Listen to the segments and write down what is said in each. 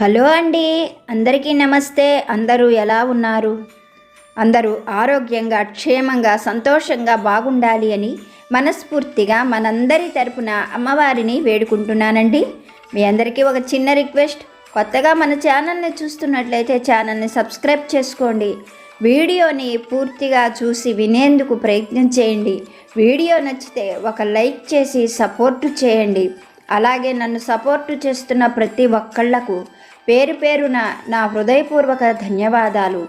Hello అండి. అందరికీ నమస్తే. అందరూ ఎలా ఉన్నారు? అందరూ ఆరోగ్యంగా క్షేమంగా సంతోషంగా బాగుండాలి అని మనస్ఫూర్తిగా మనందరి తరపున అమ్మవారిని వేడుకుంటున్నానండి. మీ అందరికీ ఒక చిన్న రిక్వెస్ట్. కొత్తగా మన ఛానల్ని చూస్తున్నట్లయితే ఛానల్ని సబ్స్క్రైబ్ చేసుకోండి. వీడియోని పూర్తిగా చూసి వినేందుకు ప్రయత్నం చేయండి. వీడియో నచ్చితే ఒక లైక్ చేసి సపోర్ట్ చేయండి. అలాగే నన్ను సపోర్టు చేస్తున్న ప్రతి ఒక్కళ్ళకు పేరు పేరున నా హృదయపూర్వక ధన్యవాదాలు.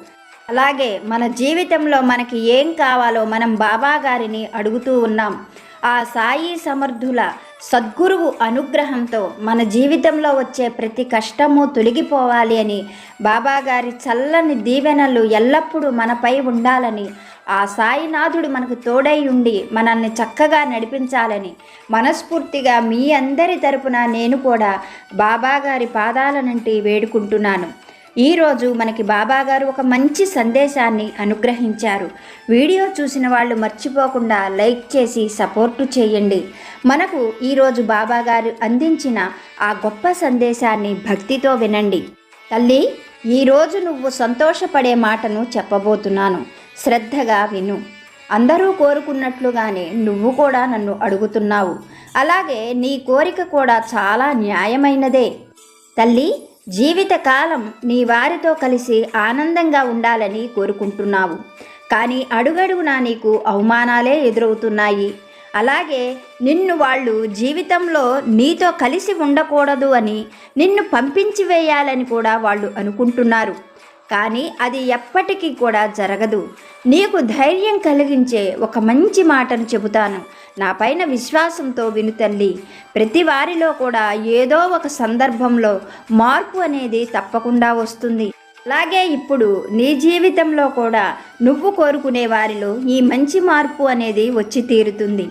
అలాగే మన జీవితంలో మనకి ఏం కావాలో మనం బాబా గారిని అడుగుతూ ఉన్నాం. ఆ సాయి సమర్థుల సద్గురువు అనుగ్రహంతో మన జీవితంలో వచ్చే ప్రతి కష్టము తొలగిపోవాలి అని బాబాగారి చల్లని దీవెనలు ఎల్లప్పుడూ మనపై ఉండాలని ఆ సాయినాథుడు మనకు తోడై ఉండి మనల్ని చక్కగా నడిపించాలని మనస్ఫూర్తిగా మీ అందరి తరపున నేను కూడా బాబాగారి పాదాల నుండి వేడుకుంటున్నాను. ఈరోజు మనకి బాబాగారు ఒక మంచి సందేశాన్ని అనుగ్రహించారు. వీడియో చూసిన వాళ్ళు మర్చిపోకుండా లైక్ చేసి సపోర్టు చేయండి. మనకు ఈరోజు బాబాగారు అందించిన ఆ గొప్ప సందేశాన్ని భక్తితో వినండి. తల్లి ఈరోజు నువ్వు సంతోషపడే మాటను చెప్పబోతున్నాను. శ్రద్ధగా విను. అందరూ కోరుకున్నట్లుగానే నువ్వు కూడా నన్ను అడుగుతున్నావు. అలాగే నీ కోరిక కూడా చాలా న్యాయమైనదే. తల్లి జీవితకాలం నీ వారితో కలిసి ఆనందంగా ఉండాలని కోరుకుంటున్నావు. కానీ అడుగడుగునా నీకు అవమానాలే ఎదురవుతున్నాయి. అలాగే నిన్ను వాళ్ళు జీవితంలో నీతో కలిసి ఉండకూడదు అని నిన్ను పంపించి వేయాలని కూడా వాళ్ళు అనుకుంటున్నారు. కానీ అది ఎప్పటికీ కూడా జరగదు. నీకు ధైర్యం కలిగించే ఒక మంచి మాటను చెబుతాను. నా పైన విశ్వాసంతో విను తల్లి. ప్రతి వారిలో కూడా ఏదో ఒక సందర్భంలో మార్పు అనేది తప్పకుండా వస్తుంది. అలాగే ఇప్పుడు నీ జీవితంలో కూడా నువ్వు కోరుకునే వారిలో ఈ మంచి మార్పు అనేది వచ్చి తీరుతుంది.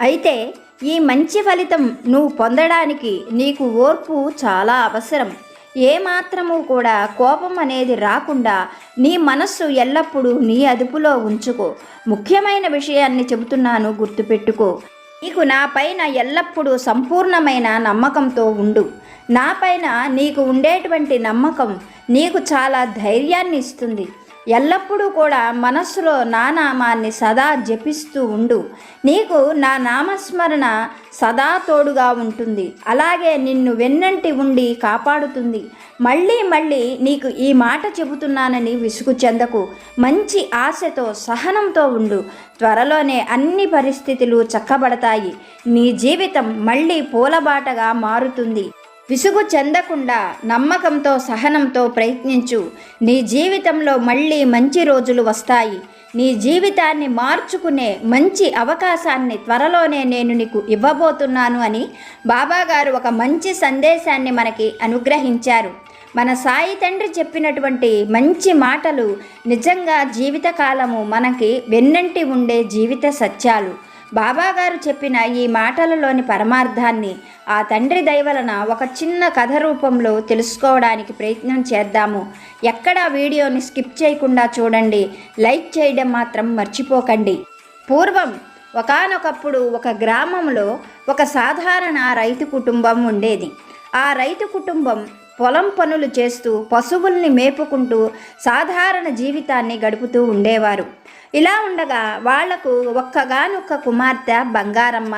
అయితే ఈ మంచి ఫలితం నువ్వు పొందడానికి నీకు ఓర్పు చాలా అవసరం. ఏమాత్రము కూడా కోపం అనేది రాకుండా నీ మనస్సు ఎల్లప్పుడూ నీ అదుపులో ఉంచుకో. ముఖ్యమైన విషయాన్ని చెబుతున్నాను గుర్తుపెట్టుకో. నీకు నా పైన ఎల్లప్పుడూ సంపూర్ణమైన నమ్మకంతో ఉండు. నా పైన నీకు ఉండేటువంటి నమ్మకం నీకు చాలా ధైర్యాన్ని ఇస్తుంది. ఎల్లప్పుడూ కూడా మనస్సులో నా నామాన్ని సదా జపిస్తూ ఉండు. నీకు నా నామస్మరణ సదా తోడుగా ఉంటుంది. అలాగే నిన్ను వెన్నంటి ఉండి కాపాడుతుంది. మళ్ళీ మళ్ళీ నీకు ఈ మాట చెబుతున్నానని విసుగు చెందకు. మంచి ఆశతో సహనంతో ఉండు. త్వరలోనే అన్ని పరిస్థితులు చక్కబడతాయి. నీ జీవితం మళ్ళీ పూలబాటగా మారుతుంది. విసుగు చెందకుండా నమ్మకంతో సహనంతో ప్రయత్నించు. నీ జీవితంలో మళ్ళీ మంచి రోజులు వస్తాయి. నీ జీవితాన్ని మార్చుకునే మంచి అవకాశాన్ని త్వరలోనే నేను నీకు ఇవ్వబోతున్నాను అని బాబాగారు ఒక మంచి సందేశాన్ని మనకి అనుగ్రహించారు. మన సాయి తండ్రి చెప్పినటువంటి మంచి మాటలు నిజంగా జీవితకాలము మనకి వెన్నంటి ఉండే జీవిత సత్యాలు. బాబాగారు చెప్పిన ఈ మాటలలోని పరమార్థాన్ని ఆ తండ్రి దయవలన ఒక చిన్న కథ రూపంలో తెలుసుకోవడానికి ప్రయత్నం చేద్దాము. ఎక్కడ వీడియోని స్కిప్ చేయకుండా చూడండి. లైక్ చేయడం మాత్రం మర్చిపోకండి. పూర్వం ఒకనొకప్పుడు ఒక గ్రామంలో ఒక సాధారణ రైతు కుటుంబం ఉండేది. ఆ రైతు కుటుంబం పొలం పనులు చేస్తూ పశువుల్ని మేపుకుంటూ సాధారణ జీవితాన్ని గడుపుతూ ఉండేవారు. ఇలా ఉండగా వాళ్ళకు ఒక్కగానొక్క కుమార్తె బంగారమ్మ.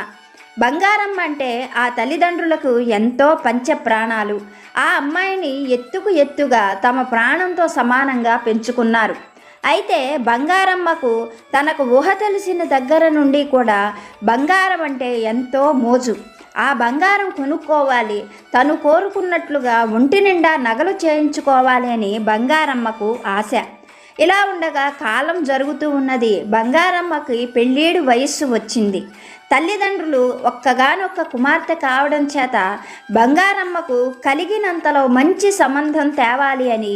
బంగారమ్మ అంటే ఆ తల్లిదండ్రులకు ఎంతో పంచ ప్రాణాలు ఆ అమ్మాయిని ఎత్తుకు ఎత్తుగా తమ ప్రాణంతో సమానంగా పెంచుకున్నారు. అయితే బంగారమ్మకు తనకు ఊహ తెలిసిన దగ్గర నుండి కూడా బంగారం అంటే ఎంతో మోజు. ఆ బంగారం కొనుక్కోవాలి తను కోరుకున్నట్లుగా ఒంటి నిండా నగలు చేయించుకోవాలి అని బంగారమ్మకు ఆశ. ఇలా ఉండగా కాలం జరుగుతూ ఉన్నది. బంగారమ్మకి పెళ్ళేడు వయస్సు వచ్చింది. తల్లిదండ్రులు ఒక్కగానొక్క కుమార్తె కావడం చేత బంగారమ్మకు కలిగినంతలో మంచి సంబంధం తేవాలి అని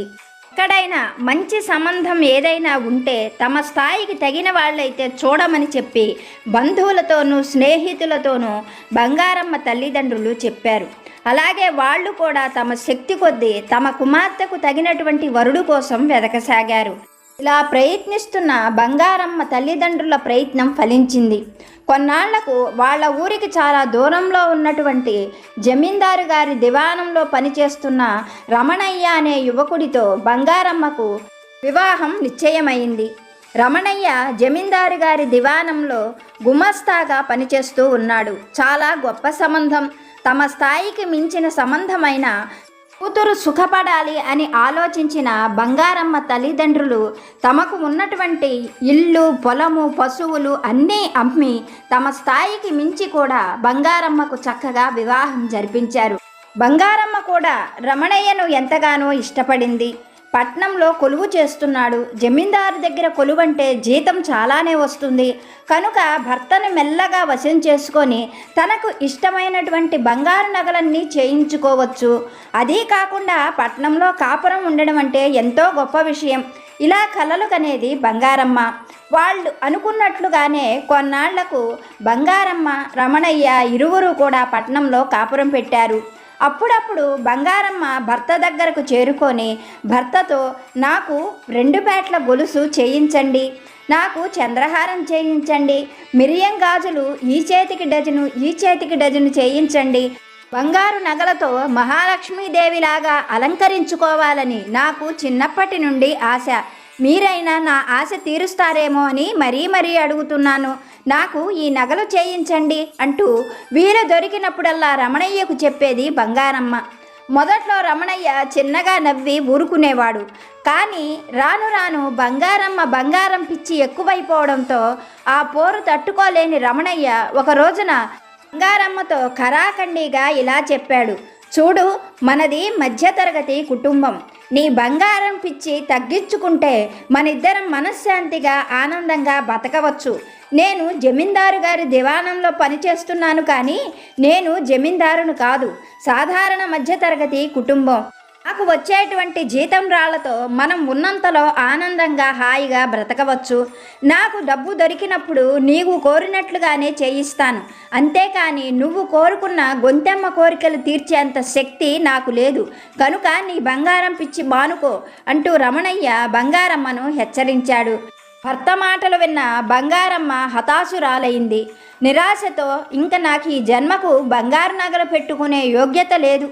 ఎక్కడైనా మంచి సంబంధం ఏదైనా ఉంటే తమ స్థాయికి తగిన వాళ్ళైతే చూడమని చెప్పి బంధువులతోనూ స్నేహితులతోనూ బంగారమ్మ తల్లిదండ్రులు చెప్పారు. అలాగే వాళ్ళు కూడా తమ శక్తి కొద్దీ తమ కుమార్తెకు తగినటువంటి వరుడు కోసం వెదకసాగారు. ఇలా ప్రయత్నిస్తున్న బంగారమ్మ తల్లిదండ్రుల ప్రయత్నం ఫలించింది. కొన్నాళ్ళకు వాళ్ళ ఊరికి చాలా దూరంలో ఉన్నటువంటి జమీందారు గారి దివాణంలో పనిచేస్తున్న రమణయ్య అనే యువకుడితో బంగారమ్మకు వివాహం నిశ్చయమైంది. రమణయ్య జమీందారు గారి దివాణంలో గుమస్తాగా పనిచేస్తూ ఉన్నాడు. చాలా గొప్ప సంబంధం. తమ స్థాయికి మించిన సంబంధమైన కూతురు సుఖపడాలి అని ఆలోచించిన బంగారమ్మ తల్లిదండ్రులు తమకు ఉన్నటువంటి ఇల్లు పొలము పశువులు అన్నీ అమ్మి తమ స్థాయికి మించి కూడా బంగారమ్మకు చక్కగా వివాహం జరిపించారు. బంగారమ్మ కూడా రమణయ్యను ఎంతగానో ఇష్టపడింది. పట్నంలో కొలువు చేస్తున్నాడు. జమీందారు దగ్గర కొలువంటే జీతం చాలానే వస్తుంది. కనుక భర్తను మెల్లగా వశం చేసుకొని తనకు ఇష్టమైనటువంటి బంగారు నగలన్నీ చేయించుకోవచ్చు. అదీ కాకుండా పట్నంలో కాపురం ఉండడం అంటే ఎంతో గొప్ప విషయం. ఇలా కలలు కనేది బంగారమ్మ. వాళ్ళు అనుకున్నట్లుగానే కొన్నాళ్ళకు బంగారమ్మ రమణయ్య ఇరువురు కూడా పట్నంలో కాపురం పెట్టారు. అప్పుడప్పుడు బంగారమ్మ భర్త దగ్గరకు చేరుకొని భర్తతో నాకు రెండు పేట్ల గొలుసు చేయించండి నాకు చంద్రహారం చేయించండి మిరియం గాజులు ఈ చేతికి డజను ఈ చేతికి డజను చేయించండి. బంగారు నగలతో మహాలక్ష్మీదేవిలాగా అలంకరించుకోవాలని నాకు చిన్నప్పటి నుండి ఆశ. మీరైనా నా ఆశ తీరుస్తారేమో అని మరీ మరీ అడుగుతున్నాను. నాకు ఈ నగలు చేయించండి అంటూ వీలు దొరికినప్పుడల్లా రమణయ్యకు చెప్పేది బంగారమ్మ. మొదట్లో రమణయ్య చిన్నగా నవ్వి ఊరుకునేవాడు. కానీ రాను రాను బంగారమ్మ బంగారం పిచ్చి ఎక్కువైపోవడంతో ఆ పోరు తట్టుకోలేని రమణయ్య ఒక రోజున బంగారమ్మతో ఖరాఖండిగా ఇలా చెప్పాడు. చూడు మనది మధ్యతరగతి కుటుంబం. నీ బంగారం పిచ్చి తగ్గించుకుంటే మనిద్దరం మనశ్శాంతిగా ఆనందంగా బతకవచ్చు. నేను జమీందారు గారి దివాణంలో పనిచేస్తున్నాను కానీ నేను జమీందారును కాదు సాధారణ మధ్యతరగతి కుటుంబం. నాకు వచ్చేటువంటి జీతం రాళ్ళతో మనం ఉన్నంతలో ఆనందంగా హాయిగా బ్రతకవచ్చు. నాకు డబ్బు దొరికినప్పుడు నీవు కోరినట్లుగానే చేయిస్తాను. అంతేకాని నువ్వు కోరుకున్న గొంతెమ్మ కోరికలు తీర్చేంత శక్తి నాకు లేదు. కనుక నీ బంగారం పిచ్చి మానుకో అంటూ రమణయ్య బంగారమ్మను హెచ్చరించాడు. భర్త మాటలు విన్న బంగారమ్మ హతాశురాలైంది. నిరాశతో ఇంక నాకు ఈ జన్మకు బంగారు నగలు పెట్టుకునే యోగ్యత లేదు.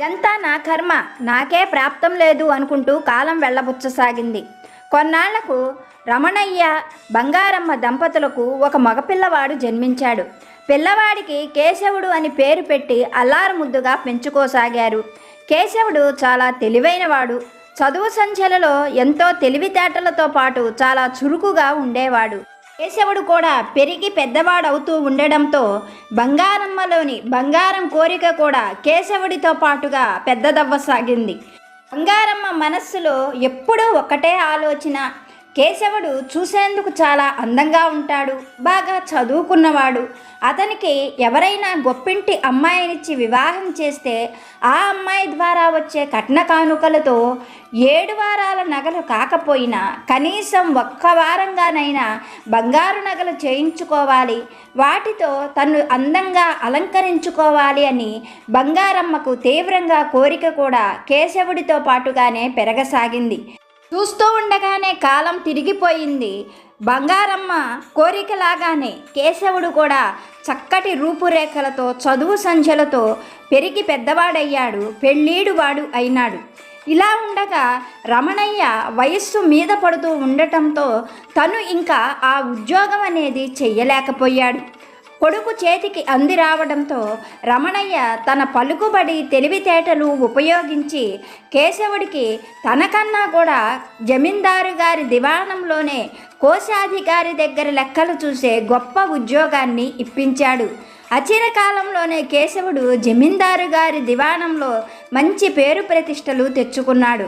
ఇదంతా నా కర్మ. నాకే ప్రాప్తం లేదు అనుకుంటూ కాలం వెళ్ళబుచ్చసాగింది. కొన్నాళ్ళకు రమణయ్య బంగారమ్మ దంపతులకు ఒక మగపిల్లవాడు జన్మించాడు. పిల్లవాడికి కేశవుడు అని పేరు పెట్టి అల్లారు ముద్దుగా పెంచుకోసాగారు. కేశవుడు చాలా తెలివైనవాడు. చదువు సంఖ్యలలో ఎంతో తెలివితేటలతో పాటు చాలా చురుకుగా ఉండేవాడు. కేశవుడు కూడా పెరిగి పెద్దవాడవుతూ ఉండడంతో బంగారమ్మలోని బంగారం కోరిక కూడా కేశవుడితో పాటుగా పెద్దదవ్వసాగింది. బంగారమ్మ మనస్సులో ఎప్పుడూ ఒకటే ఆలోచన కేశవుడు చూసేందుకు చాలా అందంగా ఉంటాడు బాగా చదువుకున్నవాడు. అతనికి ఎవరైనా గొప్పింటి అమ్మాయినిచ్చి వివాహం చేస్తే ఆ అమ్మాయి ద్వారా వచ్చే కట్న కానుకలతో ఏడు వారాల నగలు కాకపోయినా కనీసం ఒక్క వారంగానైనా బంగారు నగలు చేయించుకోవాలి వాటితో తను అందంగా అలంకరించుకోవాలి అని బంగారమ్మకు తీవ్రంగా కోరిక కూడా కేశవుడితో పాటుగానే పెరగసాగింది. చూస్తూ ఉండగానే కాలం తిరిగిపోయింది. బంగారమ్మ కోరికలాగానే కేశవుడు కూడా చక్కటి రూపురేఖలతో చదువు సంఖ్యలతో పెరిగి పెద్దవాడయ్యాడు. పెళ్ళీడువాడు అయినాడు. ఇలా ఉండగా రమణయ్య వయస్సు మీద పడుతూ ఉండటంతో తను ఇంకా ఆ ఉద్యోగం అనేది చెయ్యలేకపోయాడు. కొడుకు చేతికి అంది రావడంతో రమణయ్య తన పలుకుబడి తెలివితేటలు ఉపయోగించి కేశవుడికి తనకన్నా కూడా జమీందారు గారి దివాణంలోనే కోశాధికారి దగ్గర లెక్కలు చూసే గొప్ప ఉద్యోగాన్ని ఇప్పించాడు. అచిర కాలంలోనే కేశవుడు జమీందారు గారి దివాణంలో మంచి పేరు ప్రతిష్టలు తెచ్చుకున్నాడు.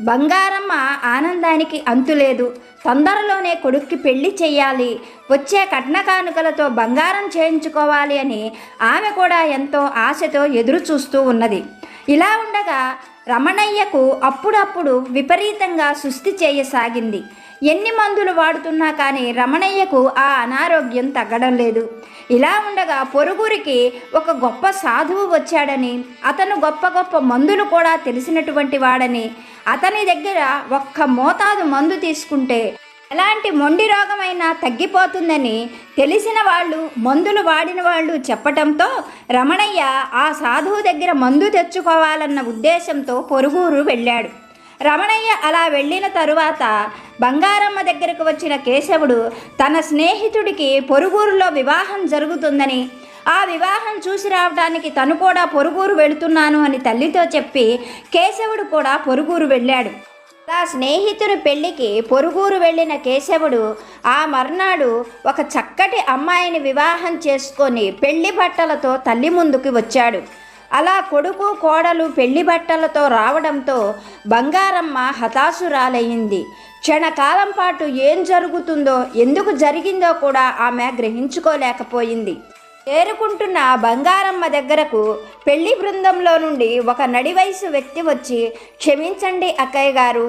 బంగారమ్మ ఆనందానికి అంతులేదు. తొందరలోనే కొడుక్కి పెళ్ళి చేయాలి వచ్చే కట్న కానుకలతో బంగారం చేయించుకోవాలి అని ఆమె కూడా ఎంతో ఆశతో ఎదురు చూస్తూ ఉన్నది. ఇలా ఉండగా రమణయ్యకు అప్పుడప్పుడు విపరీతంగా సుస్థి చేయసాగింది. ఎన్ని మందులు వాడుతున్నా కానీ రమణయ్యకు ఆ అనారోగ్యం తగ్గడం లేదు. ఇలా ఉండగా పొరుగురికి ఒక గొప్ప సాధువు వచ్చాడని అతను గొప్ప గొప్ప మందులు కూడా తెలిసినటువంటి వాడని అతని దగ్గర ఒక్క మోతాదు మందు తీసుకుంటే ఎలాంటి మొండి రోగమైనా తగ్గిపోతుందని తెలిసిన వాళ్ళు మందులు వాడిన వాళ్ళు చెప్పటంతో రమణయ్య ఆ సాధువు దగ్గర మందు తెచ్చుకోవాలన్న ఉద్దేశంతో పొరుగురు వెళ్ళాడు. రమణయ్య అలా వెళ్ళిన తరువాత బంగారమ్మ దగ్గరకు వచ్చిన కేశవుడు తన స్నేహితుడికి పొరుగురులో వివాహం జరుగుతుందని ఆ వివాహం చూసి రావడానికి తను కూడా పొరుగురు వెళుతున్నాను అని తల్లితో చెప్పి కేశవుడు కూడా పొరుగురు వెళ్ళాడు. అలా స్నేహితుని పెళ్ళికి పొరుగురు వెళ్ళిన కేశవుడు ఆ మర్నాడు ఒక చక్కటి అమ్మాయిని వివాహం చేసుకొని పెళ్ళి బట్టలతో తల్లి ముందుకు వచ్చాడు. అలా కొడుకు కోడలు పెళ్ళి బట్టలతో రావడంతో బంగారమ్మ హతాశురాలయ్యింది. క్షణకాలం పాటు ఏం జరుగుతుందో ఎందుకు జరిగిందో కూడా ఆమె గ్రహించుకోలేకపోయింది. చేరుకుంటున్న బంగారమ్మ దగ్గరకు పెళ్ళి బృందంలో నుండి ఒక నడివయసు వ్యక్తి వచ్చి క్షమించండి అక్కయ్య గారు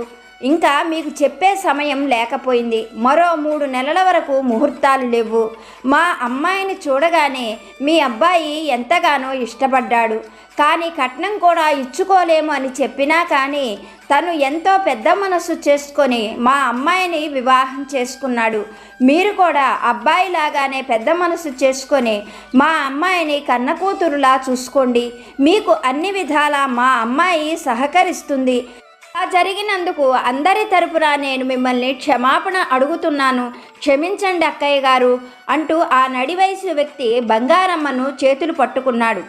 ఇంకా మీకు చెప్పే సమయం లేకపోయింది. మరో మూడు నెలల వరకు ముహూర్తాలు లేవు. మా అమ్మాయిని చూడగానే మీ అబ్బాయి ఎంతగానో ఇష్టపడ్డాడు. కానీ కట్నం కూడా ఇచ్చుకోలేము అని చెప్పినా కానీ తను ఎంతో పెద్ద మనసు చేసుకొని మా అమ్మాయిని వివాహం చేసుకున్నాడు. మీరు కూడా అబ్బాయిలాగానే పెద్ద మనసు చేసుకొని మా అమ్మాయిని కన్న కూతురులా చూసుకోండి. మీకు అన్ని విధాలా మా అమ్మాయి సహకరిస్తుంది. అలా జరిగినందుకు అందరి తరపున నేను మిమ్మల్ని క్షమాపణ అడుగుతున్నాను. క్షమించండి అక్కయ్య గారు అంటూ ఆ నడివయసు వ్యక్తి బంగారమ్మను చేతులు పట్టుకున్నాడు.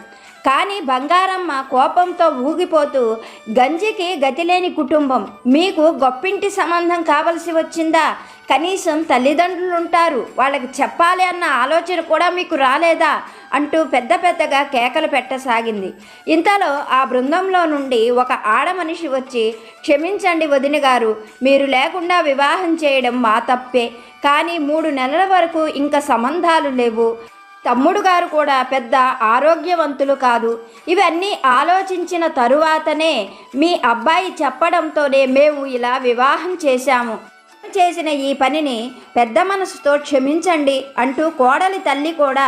కానీ బంగారమ్మ కోపంతో ఊగిపోతూ గంజికి గతిలేని కుటుంబం మీకు గొప్పింటి సంబంధం కావలసి వచ్చిందా? కనీసం తల్లిదండ్రులు ఉంటారు. వాళ్ళకి చెప్పాలి అన్న ఆలోచన కూడా మీకు రాలేదా? అంటూ పెద్ద పెద్దగా కేకలు పెట్టసాగింది. ఇంతలో ఆ బృందంలో నుండి ఒక ఆడ మనిషి వచ్చి క్షమించండి వదిన గారు మీరు లేకుండా వివాహం చేయడం మా తప్పే. కానీ మూడు నెలల వరకు ఇంకా సంబంధాలు లేవు. తమ్ముడు గారు కూడా పెద్ద ఆరోగ్యవంతులు కాదు. ఇవన్నీ ఆలోచించిన తరువాతనే మీ అబ్బాయి చెప్పడంతోనే మేము ఇలా వివాహం చేశాము. చేసిన ఈ పనిని పెద్ద మనసుతో క్షమించండి అంటూ కోడలి తల్లి కూడా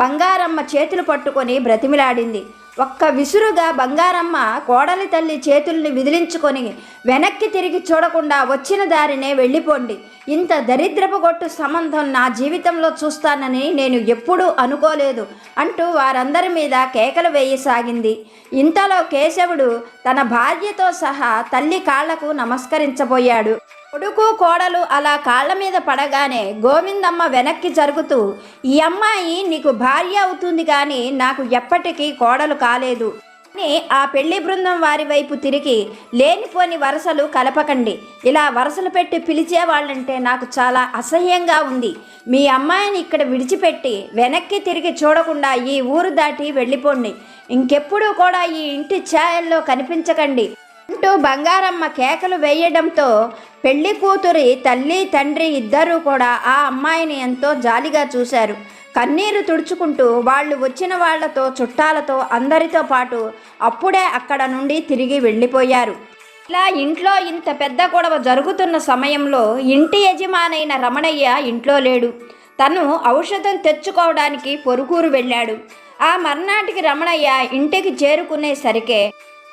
బంగారమ్మ చేతులు పట్టుకొని బ్రతిమిలాడింది. ఒక్క విసురుగా బంగారమ్మ కోడలి తల్లి చేతుల్ని విదిలించుకొని వెనక్కి తిరిగి చూడకుండా వచ్చిన దారినే వెళ్ళిపోండి. ఇంత దరిద్రపు గొట్టు సంబంధం నా జీవితంలో చూస్తానని నేను ఎప్పుడూ అనుకోలేదు అంటూ వారందరి మీద కేకలు వేయసాగింది. ఇంతలో కేశవుడు తన భార్యతో సహా తల్లి కాళ్ళకు నమస్కరించబోయాడు. కొడుకు కోడలు అలా కాళ్ళ మీద పడగానే గోవిందమ్మ వెనక్కి జరుగుతూ ఈ అమ్మాయి నీకు భార్య అవుతుంది కానీ నాకు ఎప్పటికీ కోడలు కాలేదు. అని ఆ పెళ్ళి బృందం వారి వైపు తిరిగి లేనిపోని వరసలు కలపకండి. ఇలా వరసలు పెట్టి పిలిచే వాళ్ళంటే నాకు చాలా అసహ్యంగా ఉంది. మీ అమ్మాయిని ఇక్కడ విడిచిపెట్టి వెనక్కి తిరిగి చూడకుండా ఈ ఊరు దాటి వెళ్ళిపోండి. ఇంకెప్పుడు కూడా ఈ ఇంటి ఛాయల్లో కనిపించకండి. అంటూ బంగారమ్మ కేకలు వేయడంతో పెళ్ళి కూతురి తల్లి తండ్రి ఇద్దరూ కూడా ఆ అమ్మాయిని ఎంతో జాలిగా చూశారు. కన్నీరు తుడుచుకుంటూ వాళ్ళు వచ్చిన వాళ్ళతో చుట్టాలతో అందరితో పాటు అప్పుడే అక్కడ నుండి తిరిగి వెళ్ళిపోయారు. ఇలా ఇంట్లో ఇంత పెద్ద గొడవ జరుగుతున్న సమయంలో ఇంటి యజమానైన రమణయ్య ఇంట్లో లేడు. తను ఔషధం తెచ్చుకోవడానికి పొరుకూరు వెళ్ళాడు. ఆ మర్నాటికి రమణయ్య ఇంటికి చేరుకునేసరికే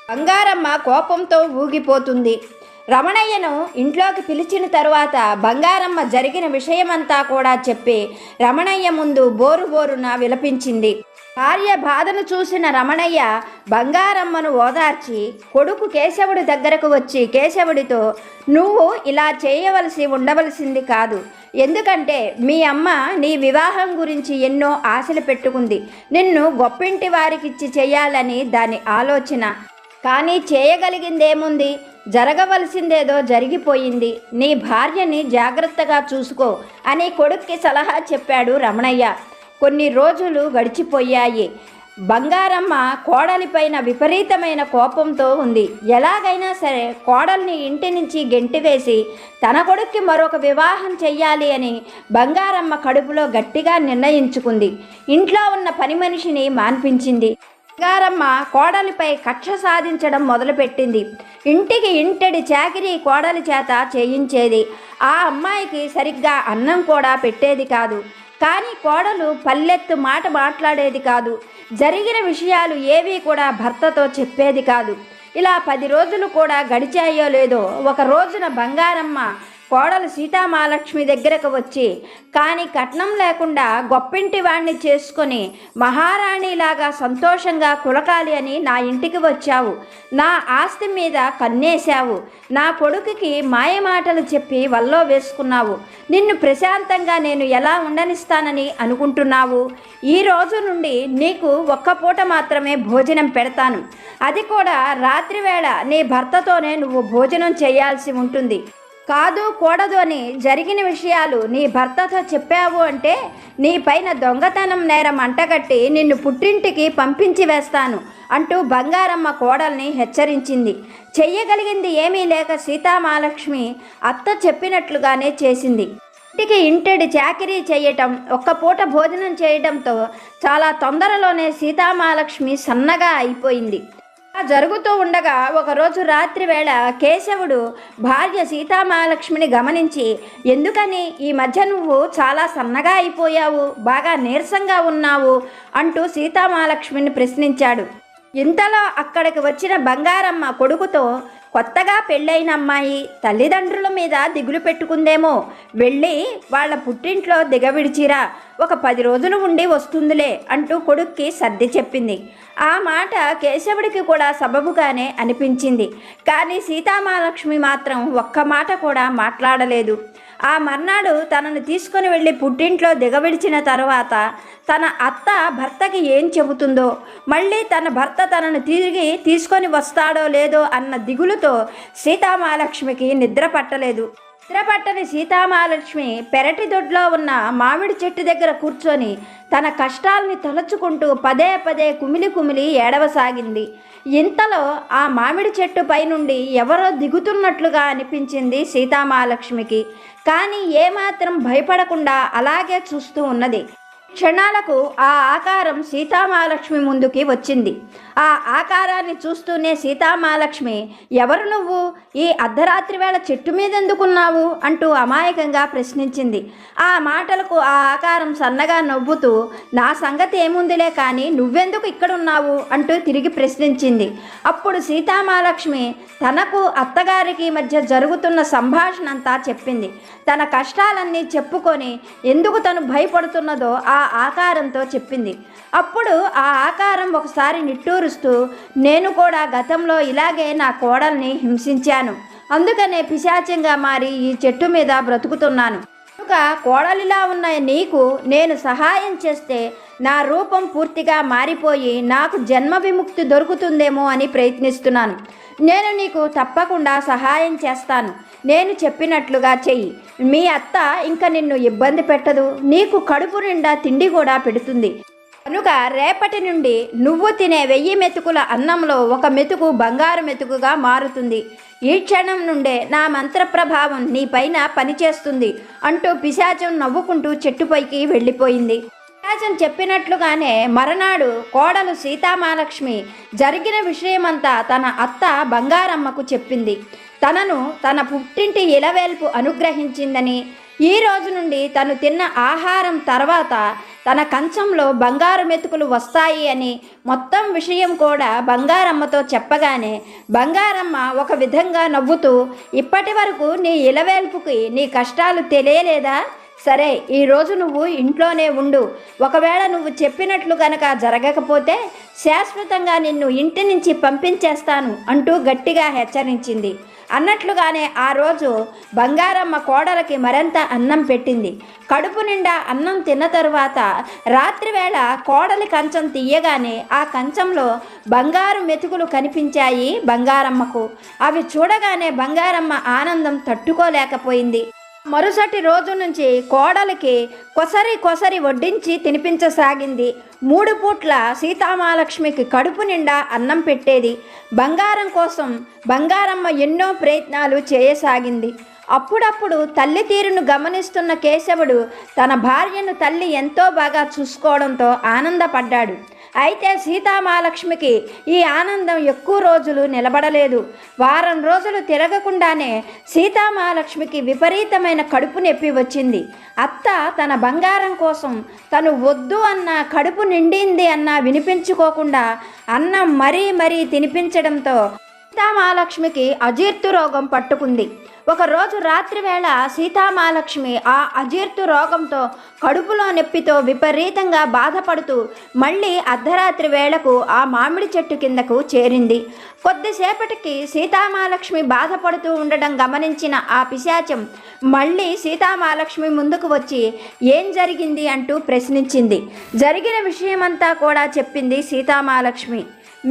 బంగారమ్మ కోపంతో ఊగిపోతుంది. రమణయ్యను ఇంట్లోకి పిలిచిన తరువాత బంగారమ్మ జరిగిన విషయమంతా కూడా చెప్పి రమణయ్య ముందు బోరు బోరున విలపించింది. భార్య బాధను చూసిన రమణయ్య బంగారమ్మను ఓదార్చి కొడుకు కేశవుడి దగ్గరకు వచ్చి కేశవుడితో నువ్వు ఇలా చేయవలసి ఉండవలసింది కాదు. ఎందుకంటే మీ అమ్మ నీ వివాహం గురించి ఎన్నో ఆశలు పెట్టుకుంది. నిన్ను గొప్పింటి వారికిచ్చి చేయాలని దాని ఆలోచన. కానీ చేయగలిగిందేముంది? జరగవలసిందేదో జరిగిపోయింది. నీ భార్యని జాగ్రత్తగా చూసుకో అని కొడుక్కి సలహా చెప్పాడు రమణయ్య. కొన్ని రోజులు గడిచిపోయాయి. బంగారమ్మ కోడలిపైన విపరీతమైన కోపంతో ఉంది. ఎలాగైనా సరే కోడల్ని ఇంటి నుంచి గెంటివేసి తన కొడుక్కి మరొక వివాహం చెయ్యాలి అని బంగారమ్మ కడుపులో గట్టిగా నిర్ణయించుకుంది. ఇంట్లో ఉన్న పని మనిషిని మాన్పించింది. బంగారమ్మ కోడలిపై కక్ష సాధించడం మొదలుపెట్టింది. ఇంటికి ఇంటడి చాకిరి కోడలి చేత చేయించేది. ఆ అమ్మాయికి సరిగ్గా అన్నం కూడా పెట్టేది కాదు. కానీ కోడలు పల్లెత్తు మాట మాట్లాడేది కాదు. జరిగిన విషయాలు ఏవీ కూడా భర్తతో చెప్పేది కాదు. ఇలా పది రోజులు కూడా గడిచాయో లేదో ఒక రోజున బంగారమ్మ కోడలు సీతామహాలక్ష్మి దగ్గరకు వచ్చి కానీ కట్నం లేకుండా గొప్పింటి వాణ్ణి చేసుకొని మహారాణిలాగా సంతోషంగా కులకాలి అని నా ఇంటికి వచ్చావు. నా ఆస్తి మీద కన్నేశావు. నా కొడుకుకి మాయమాటలు చెప్పి వల్లో వేసుకున్నావు. నిన్ను ప్రశాంతంగా నేను ఎలా ఉండనిస్తానని అనుకుంటున్నావు? ఈ రోజు నుండి నీకు ఒక్క పూట మాత్రమే భోజనం పెడతాను. అది కూడా రాత్రివేళ నీ భర్తతోనే నువ్వు భోజనం చేయాల్సి ఉంటుంది. కాదు కూడదు అని జరిగిన విషయాలు నీ భర్తతో చెప్పావు అంటే నీ పైన దొంగతనం నేరం అంటగట్టి నిన్ను పుట్టింటికి పంపించి వేస్తాను అంటూ బంగారమ్మ కోడల్ని హెచ్చరించింది. చెయ్యగలిగింది ఏమీ లేక సీతామహాలక్ష్మి అత్త చెప్పినట్లుగానే చేసింది. ఇంటికి ఇంటెడి చాకిరీ చేయటం ఒక్క పూట భోజనం చేయడంతో చాలా తొందరలోనే సీతామహాలక్ష్మి సన్నగా అయిపోయింది. జరుగుతూ ఉండగా ఒకరోజు రాత్రి వేళ కేశవుడు భార్య సీతామహాలక్ష్మిని గమనించి ఎందుకని? ఈ మధ్య నువ్వు చాలా సన్నగా అయిపోయావు బాగా నీరసంగా ఉన్నావు అంటూ సీతామహాలక్ష్మిని ప్రశ్నించాడు. ఇంతలో అక్కడికి వచ్చిన బంగారమ్మ కొడుకుతో కొత్తగా పెళ్ళైన అమ్మాయి తల్లిదండ్రుల మీద దిగులు పెట్టుకుందేమో. వెళ్ళి వాళ్ళ పుట్టింట్లో దిగవిడిచిరా ఒక పది రోజులు ఉండి వస్తుందిలే అంటూ కొడుక్కి సర్ది చెప్పింది. ఆ మాట కేశవుడికి కూడా సబబుగానే అనిపించింది. కానీ సీతామహాలక్ష్మి మాత్రం ఒక్క మాట కూడా మాట్లాడలేదు. ఆ మర్నాడు తనను తీసుకొని వెళ్ళి పుట్టింట్లో దిగవిడిచిన తర్వాత తన అత్త భర్తకి ఏం చెబుతుందో మళ్ళీ తన భర్త తనను తిరిగి తీసుకొని వస్తాడో లేదో అన్న దిగులుతో సీతామహాలక్ష్మికి నిద్ర పట్టలేదు. నిద్ర పట్టని సీతామహాలక్ష్మి పెరటి దొడ్లో ఉన్న మామిడి చెట్టు దగ్గర కూర్చొని తన కష్టాల్ని తలుచుకుంటూ పదే పదే కుమిలి కుమిలి ఏడవసాగింది. ఇంతలో ఆ మామిడి చెట్టు పైనుండి ఎవరో దిగుతున్నట్లుగా అనిపించింది సీతామహాలక్ష్మికి. కానీ ఏమాత్రం భయపడకుండా అలాగే చూస్తూ ఉన్నది. క్షణాలకు ఆ ఆకారం సీతామహాలక్ష్మి ముందుకి వచ్చింది. ఆ ఆకారాన్ని చూస్తూనే సీతామహాలక్ష్మి ఎవరు నువ్వు? ఈ అర్ధరాత్రి వేళ చెట్టు మీద ఎందుకున్నావు? అంటూ అమాయకంగా ప్రశ్నించింది. ఆ మాటలకు ఆ ఆకారం సన్నగా నవ్వుతూ నా సంగతి ఏముందిలే కానీ నువ్వెందుకు ఇక్కడున్నావు? అంటూ తిరిగి ప్రశ్నించింది. అప్పుడు సీతామహాలక్ష్మి తనకు అత్తగారికి మధ్య జరుగుతున్న సంభాషణ అంతా చెప్పింది. తన కష్టాలన్నీ చెప్పుకొని ఎందుకు తను భయపడుతున్నదో ఆ ఆకారంతో చెప్పింది. అప్పుడు ఆ ఆకారం ఒకసారి నిట్టూరుస్తూ నేను కూడా గతంలో ఇలాగే నా కోడల్ని హింసించాను. అందుకనే పిశాచంగా మారి ఈ చెట్టు మీద బ్రతుకుతున్నాను. కనుక కోడలిలా ఉన్న నీకు నేను సహాయం చేస్తే నా రూపం పూర్తిగా మారిపోయి నాకు జన్మ విముక్తి దొరుకుతుందేమో అని ప్రయత్నిస్తున్నాను. నేను నీకు తప్పకుండా సహాయం చేస్తాను. నేను చెప్పినట్లుగా చెయ్యి. మీ అత్త ఇంకా నిన్ను ఇబ్బంది పెట్టదు. నీకు కడుపు నిండా తిండి కూడా పెడుతుంది. కనుక రేపటి నుండి నువ్వు తినే వెయ్యి మెతుకుల అన్నంలో ఒక మెతుకు బంగారు మెతుకుగా మారుతుంది. ఈ క్షణం నుండే నా మంత్ర ప్రభావం నీ పైన పనిచేస్తుంది అంటూ పిశాచం నవ్వుకుంటూ చెట్టుపైకి వెళ్ళిపోయింది. పిశాచం చెప్పినట్లుగానే మరనాడు కోడలు సీతామహాలక్ష్మి జరిగిన విషయమంతా తన అత్త బంగారమ్మకు చెప్పింది. తనను తన పుట్టింటి ఇలవేల్పు అనుగ్రహించిందని ఈ రోజు నుండి తను తిన్న ఆహారం తర్వాత తన కంచంలో బంగారు మెతుకులు వస్తాయి అని మొత్తం విషయం కూడా బంగారమ్మతో చెప్పగానే బంగారమ్మ ఒక విధంగా నవ్వుతూ ఇప్పటి వరకు నీ ఇలవేల్పుకి నీ కష్టాలు తెలియలేదా? సరే ఈరోజు నువ్వు ఇంట్లోనే ఉండు. ఒకవేళ నువ్వు చెప్పినట్లు గనక జరగకపోతే శాశ్వతంగా నిన్ను ఇంటి నుంచి పంపించేస్తాను అంటూ గట్టిగా హెచ్చరించింది. అన్నట్లుగానే ఆ రోజు బంగారమ్మ కోడలకి మరింత అన్నం పెట్టింది. కడుపు నిండా అన్నం తిన్న తరువాత రాత్రివేళ కోడలి కంచం తీయగానే ఆ కంచంలో బంగారు మెతుకులు కనిపించాయి బంగారమ్మకు. అవి చూడగానే బంగారమ్మ ఆనందం తట్టుకోలేకపోయింది. మరుసటి రోజు నుంచి కోడలికి కొసరి కొసరి వడ్డించి తినిపించసాగింది. మూడు పూట్ల సీతామహాలక్ష్మికి కడుపు నిండా అన్నం పెట్టేది. బంగారం కోసం బంగారమ్మ ఎన్నో ప్రయత్నాలు చేయసాగింది. అప్పుడప్పుడు తల్లి తీరును గమనిస్తున్న కేశవుడు తన భార్యను తల్లి ఎంతో బాగా చూసుకోవడంతో ఆనందపడ్డాడు. అయితే సీతామహాలక్ష్మికి ఈ ఆనందం ఎక్కువ రోజులు నిలబడలేదు. వారం రోజులు తిరగకుండానే సీతామహాలక్ష్మికి విపరీతమైన కడుపు నొప్పి వచ్చింది. అత్త తన బంగారం కోసం తను వద్దు అన్న కడుపు నిండింది అన్న వినిపించుకోకుండా అన్నం మరీ మరీ తినిపించడంతో సీతామహాలక్ష్మికి అజీర్తు రోగం పట్టుకుంది. ఒకరోజు రాత్రి వేళ సీతామహాలక్ష్మి ఆ అజీర్తు రోగంతో కడుపులో నొప్పితో విపరీతంగా బాధపడుతూ మళ్ళీ అర్ధరాత్రి వేళకు ఆ మామిడి చెట్టు కిందకు చేరింది. కొద్దిసేపటికి సీతామహాలక్ష్మి బాధపడుతూ ఉండడం గమనించిన ఆ పిశాచం మళ్ళీ సీతామహాలక్ష్మి ముందుకు వచ్చి ఏం జరిగింది? అంటూ ప్రశ్నించింది. జరిగిన విషయమంతా కూడా చెప్పింది సీతామహాలక్ష్మి.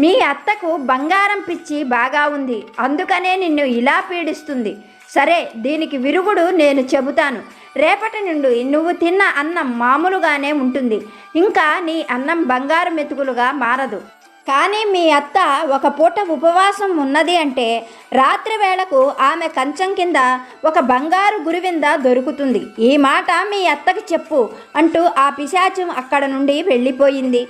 మీ అత్తకు బంగారం పిచ్చి బాగా ఉంది. అందుకనే నిన్ను ఇలా పీడిస్తుంది. సరే దీనికి విరుగుడు నేను చెబుతాను. రేపటి నుండి నువ్వు తిన్న అన్నం మామూలుగానే ఉంటుంది. ఇంకా నీ అన్నం బంగారు మెతుకులుగా మారదు. కానీ మీ అత్త ఒక పూట ఉపవాసం ఉన్నది అంటే రాత్రి వేళకు ఆమె కంచం కింద ఒక బంగారు గురివింద దొరుకుతుంది. ఈ మాట మీ అత్తకి చెప్పు అంటూ ఆ పిశాచం అక్కడ నుండి వెళ్ళిపోయింది.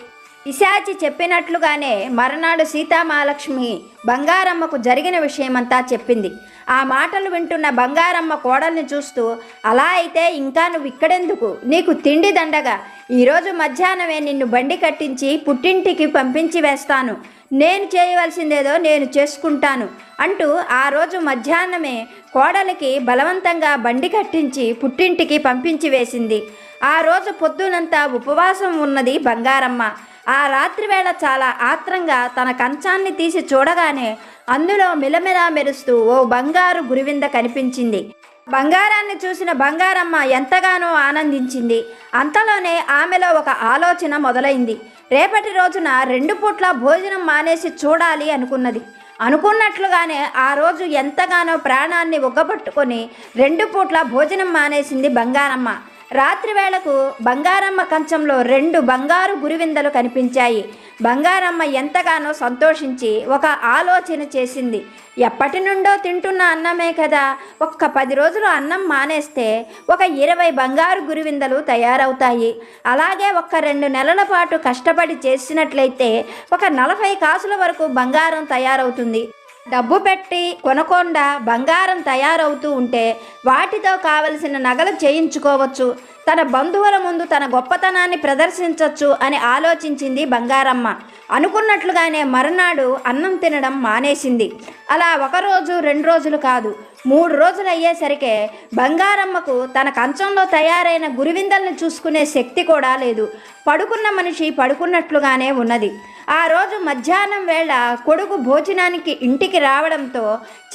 పిశాచి చెప్పినట్లుగానే మరునాడు సీతామహాలక్ష్మి బంగారమ్మకు జరిగిన విషయమంతా చెప్పింది. ఆ మాటలు వింటున్న బంగారమ్మ కోడల్ని చూస్తూ అలా అయితే ఇంకా నువ్వు ఇక్కడెందుకు నీకు తిండి దండగా. ఈరోజు మధ్యాహ్నమే నిన్ను బండి కట్టించి పుట్టింటికి పంపించి వేస్తాను. నేను చేయవలసిందేదో నేను చేసుకుంటాను అంటూ ఆ రోజు మధ్యాహ్నమే కోడలికి బలవంతంగా బండి కట్టించి పుట్టింటికి పంపించి వేసింది. ఆ రోజు పొద్దునంతా ఉపవాసం ఉన్నది బంగారమ్మ. ఆ రాత్రివేళ చాలా ఆత్రంగా తన కంచాన్ని తీసి చూడగానే అందులో మిలమిలా మెరుస్తూ ఓ బంగారు గురివింద కనిపించింది. బంగారాన్ని చూసిన బంగారమ్మ ఎంతగానో ఆనందించింది. అంతలోనే ఆమెలో ఒక ఆలోచన మొదలైంది. రేపటి రోజున రెండు పూట్ల భోజనం మానేసి చూడాలి అనుకున్నది. అనుకున్నట్లుగానే ఆ రోజు ఎంతగానో ప్రాణాన్ని ఒగ్గబట్టుకొని రెండు పూట్ల భోజనం మానేసింది బంగారమ్మ. రాత్రి వేళకు బంగారమ్మ కంచంలో రెండు బంగారు గురివిందలు కనిపించాయి. బంగారమ్మ ఎంతగానో సంతోషించి ఒక ఆలోచన చేసింది. ఎప్పటి నుండో తింటున్న అన్నమే కదా. ఒక్క పది రోజులు అన్నం మానేస్తే ఒక ఇరవై బంగారు గురివిందలు తయారవుతాయి. అలాగే ఒక్క రెండు నెలల పాటు కష్టపడి చేసినట్లయితే ఒక నలభై కాసుల వరకు బంగారం తయారవుతుంది. డబ్బు పెట్టి కొనకుండా బంగారం తయారవుతూ ఉంటే వాటితో కావలసిన నగలు చేయించుకోవచ్చు. తన బంధువుల ముందు తన గొప్పతనాన్ని ప్రదర్శించవచ్చు అని ఆలోచించింది బంగారమ్మ. అనుకున్నట్లుగానే మరునాడు అన్నం తినడం మానేసింది. అలా ఒక రోజు రెండు రోజులు కాదు మూడు రోజులు అయ్యేసరికే బంగారమ్మకు తన కంచంలో తయారైన గురివిందల్ని చూసుకునే శక్తి కూడా లేదు. పడుకున్న మనిషి పడుకున్నట్లుగానే ఉన్నది. ఆ రోజు మధ్యాహ్నం వేళ కొడుకు భోజనానికి ఇంటికి రావడంతో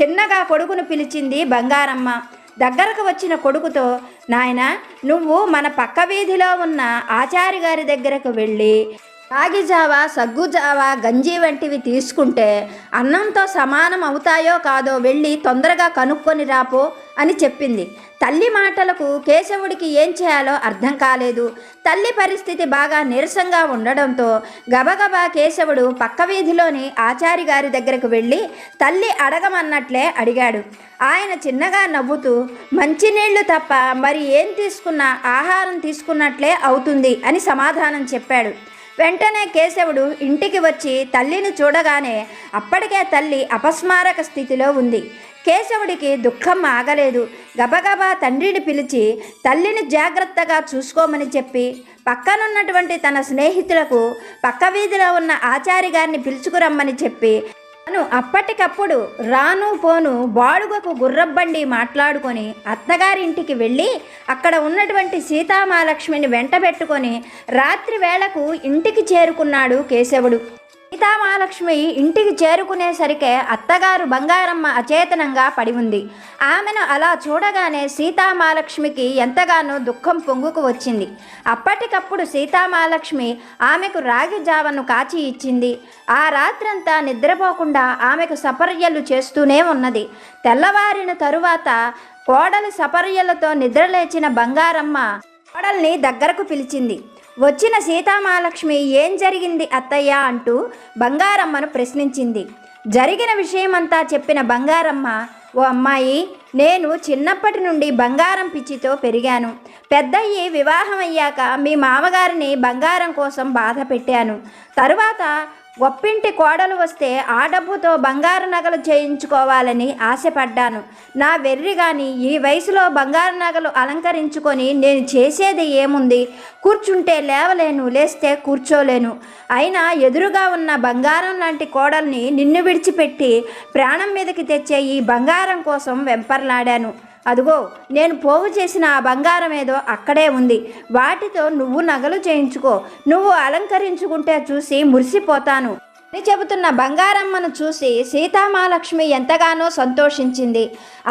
చిన్నగా కొడుకును పిలిచింది బంగారమ్మ. దగ్గరకు వచ్చిన కొడుకుతో నాయన నువ్వు మన పక్క వీధిలో ఉన్న ఆచారి గారి దగ్గరకు వెళ్ళి రాగి జావ సగ్గు జావ గంజి వంటివి తీసుకుంటే అన్నంతో సమానం అవుతాయో కాదో వెళ్ళి తొందరగా కనుక్కొని రాపో అని చెప్పింది. తల్లి మాటలకు కేశవుడికి ఏం చేయాలో అర్థం కాలేదు. తల్లి పరిస్థితి బాగా నీరసంగా ఉండడంతో గబగబా కేశవుడు పక్క వీధిలోని ఆచారి గారి దగ్గరకు వెళ్ళి తల్లి అడగమన్నట్లే అడిగాడు. ఆయన చిన్నగా నవ్వుతూ మంచినీళ్ళు తప్ప మరి ఏం తీసుకున్నా? ఆహారం తీసుకున్నట్లే అవుతుంది అని సమాధానం చెప్పాడు. వెంటనే కేశవుడు ఇంటికి వచ్చి తల్లిని చూడగానే అప్పటికే తల్లి అపస్మారక స్థితిలో ఉంది. కేశవుడికి దుఃఖం ఆగలేదు. గబగబా తండ్రిని పిలిచి తల్లిని జాగ్రత్తగా చూసుకోమని చెప్పి పక్కనున్నటువంటి తన స్నేహితులకు పక్క వీధిలో ఉన్న ఆచారి గారిని పిలుచుకురమ్మని చెప్పి తను అప్పటికప్పుడు రాను పోను బాడుగకు గుర్రబ్బండి మాట్లాడుకొని అత్తగారింటికి వెళ్ళి అక్కడ ఉన్నటువంటి సీతామహాలక్ష్మిని వెంటబెట్టుకొని రాత్రి వేళకు ఇంటికి చేరుకున్నాడు కేశవుడు. సీతామహాలక్ష్మి ఇంటికి చేరుకునేసరికే అత్తగారు బంగారమ్మ అచేతనంగా పడి ఉంది. ఆమెను అలా చూడగానే సీతామహాలక్ష్మికి ఎంతగానో దుఃఖం పొంగుకు వచ్చింది. అప్పటికప్పుడు సీతామహాలక్ష్మి ఆమెకు రాగి జావను కాచి ఇచ్చింది. ఆ రాత్రంతా నిద్రపోకుండా ఆమెకు సపర్యలు చేస్తూనే ఉన్నది. తెల్లవారిన తరువాత కోడలి సపర్యలతో నిద్రలేచిన బంగారమ్మ కోడల్ని దగ్గరకు పిలిచింది. వచ్చిన సీతామహాలక్ష్మి ఏం జరిగింది అత్తయ్య అంటూ బంగారమ్మను ప్రశ్నించింది. జరిగిన విషయమంతా చెప్పిన బంగారమ్మ ఓ అమ్మాయి నేను చిన్నప్పటి నుండి బంగారం పిచ్చితో పెరిగాను. పెద్దయ్యి వివాహం అయ్యాక మీ మామగారిని బంగారం కోసం బాధ పెట్టాను తరువాత గొప్పింటి కోడలు వస్తే ఆ డబ్బుతో బంగారు నగలు చేయించుకోవాలని ఆశపడ్డాను. నా వెర్రి గాని ఈ వయసులో బంగారు నగలు అలంకరించుకొని నేను చేసేది ఏముంది? కూర్చుంటే లేవలేను లేస్తే కూర్చోలేను. అయినా ఎదురుగా ఉన్న బంగారం లాంటి కోడల్ని నిన్ను విడిచిపెట్టి ప్రాణం మీదకి తెచ్చే ఈ బంగారం కోసం వెంపర్లాడాను. అదిగో నేను పోగు చేసిన ఆ బంగారం ఏదో అక్కడే ఉంది. వాటితో నువ్వు నగలు చేయించుకో. నువ్వు అలంకరించుకుంటే చూసి మురిసిపోతాను. అని చెబుతున్న బంగారమ్మను చూసి సీతామాలక్ష్మి ఎంతగానో సంతోషించింది.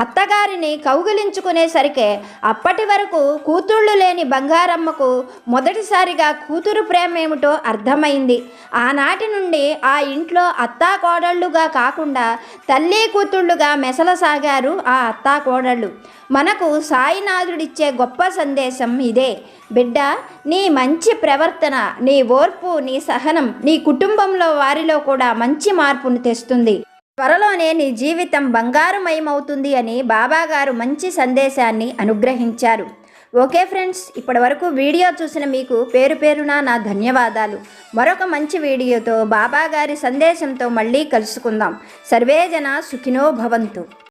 అత్తగారిని కౌగిలించుకునేసరికే అప్పటి వరకు కూతుళ్ళు లేని బంగారమ్మకు మొదటిసారిగా కూతురు ప్రేమ ఏమిటో అర్థమైంది. ఆనాటి నుండి ఆ ఇంట్లో అత్తా కోడళ్ళుగా కాకుండా తల్లి కూతుళ్ళుగా మెసలసాగారు ఆ అత్తా కోడళ్ళు మనకు సాయినాథుడిచ్చే గొప్ప సందేశం ఇదే. బిడ్డ నీ మంచి ప్రవర్తన నీ ఓర్పు నీ సహనం నీ కుటుంబంలో వారిలో కూడా మంచి మార్పును తెస్తుంది. త్వరలోనే నీ జీవితం బంగారుమయమవుతుంది అని బాబాగారు మంచి సందేశాన్ని అనుగ్రహించారు. ఓకే ఫ్రెండ్స్ ఇప్పటి వరకు వీడియో చూసిన మీకు పేరు పేరున నా ధన్యవాదాలు. మరొక మంచి వీడియోతో బాబాగారి సందేశంతో మళ్ళీ కలుసుకుందాం. సర్వేజన సుఖినో భవంతు.